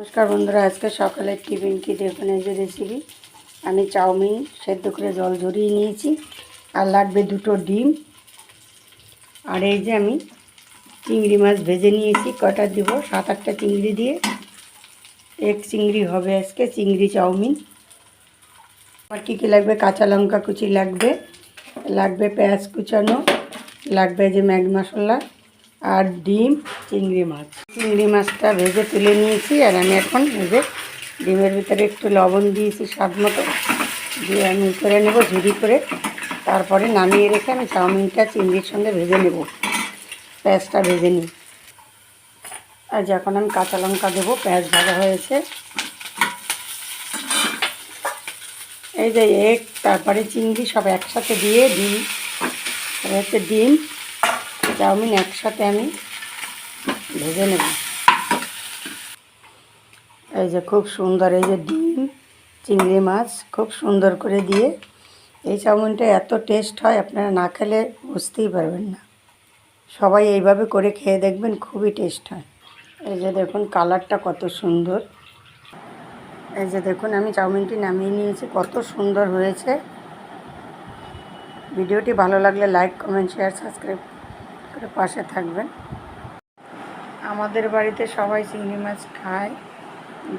নমস্কার বন্ধুরা, আজকে সকালের টিফিন কি দেখুন এই যে রেসিপি আমি চাউমিন সেদ্ধ করে জল ঝরিয়ে নিয়েছি আর লাগবে দুটো ডিম। আর এই যে আমি চিংড়ি মাছ ভেজে নিয়েছি, কটা দিব? সাত আটটা চিংড়ি দিয়ে। এক চিংড়ি হবে আজকে, চিংড়ি চাউমিন। আর কী কী লাগবে? কাঁচা লঙ্কা কুচি লাগবে লাগবে পেঁয়াজ কুচানো, লাগবে যে ম্যাগ মশলা। আর ডিম, চিংড়ি মাছ। চিংড়ি মাছটা ভেজে তুলে নিয়েছি, আর আমি এখন ভেজে ডিমের ভিতরে একটু লবণ দিয়েছি স্বাদ মতো। দিয়ে আমি করে নেব ঝুড়ি করে। তারপরে নামিয়ে রেখে আমি চাউমিনটা চিংড়ির সঙ্গে ভেজে নেব। পেঁয়াজটা ভেজে নিই। আর যখন আমি কাঁচা লঙ্কা দেবো, পেঁয়াজ ভাজা হয়েছে। এই যে এগ, তারপরে চিংড়ি সব একসাথে দিয়ে ডিম হচ্ছে ডিম। চাউমিন একসাথে আমি ভেজে নেব। এই যে খুব সুন্দর, এই যে ডিম, চিংড়ি মাছ, খুব সুন্দর করে দিয়ে এই চাউমিনটা এত টেস্ট হয়, আপনারা না খেলে বুঝতেই পারবেন না। সবাই এইভাবে করে খেয়ে দেখবেন খুবই টেস্ট হয়। এই যে দেখুন, কালারটা কত সুন্দর। এই যে দেখুন, আমি চাউমিনটি নামিয়ে নিয়েছি, কত সুন্দর হয়েছে। ভিডিওটি ভালো লাগলে লাইক, কমেন্ট, শেয়ার, সাবস্ক্রাইব করে পাশে থাকবেন। আমাদের বাড়িতে সবাই চিংড়ি মাছ খায়।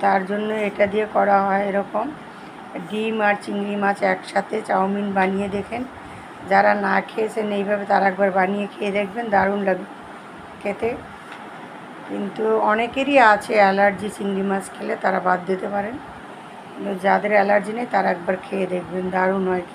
তার জন্য এটা দিয়ে করা হয় এরকম ডিম আর চিংড়ি মাছ একসাথে চাউমিন বানিয়ে দেখেন। যারা না খেয়েছেন এইভাবে তারা একবার বানিয়ে খেয়ে দেখবেন, দারুণ লাগবে খেতে। কিন্তু অনেকেরই আছে অ্যালার্জি চিংড়ি মাছ খেলে তারা বাদ দিতে পারেন। কিন্তু যাদের অ্যালার্জি নেই তারা একবার খেয়ে দেখবেন, দারুণ হয়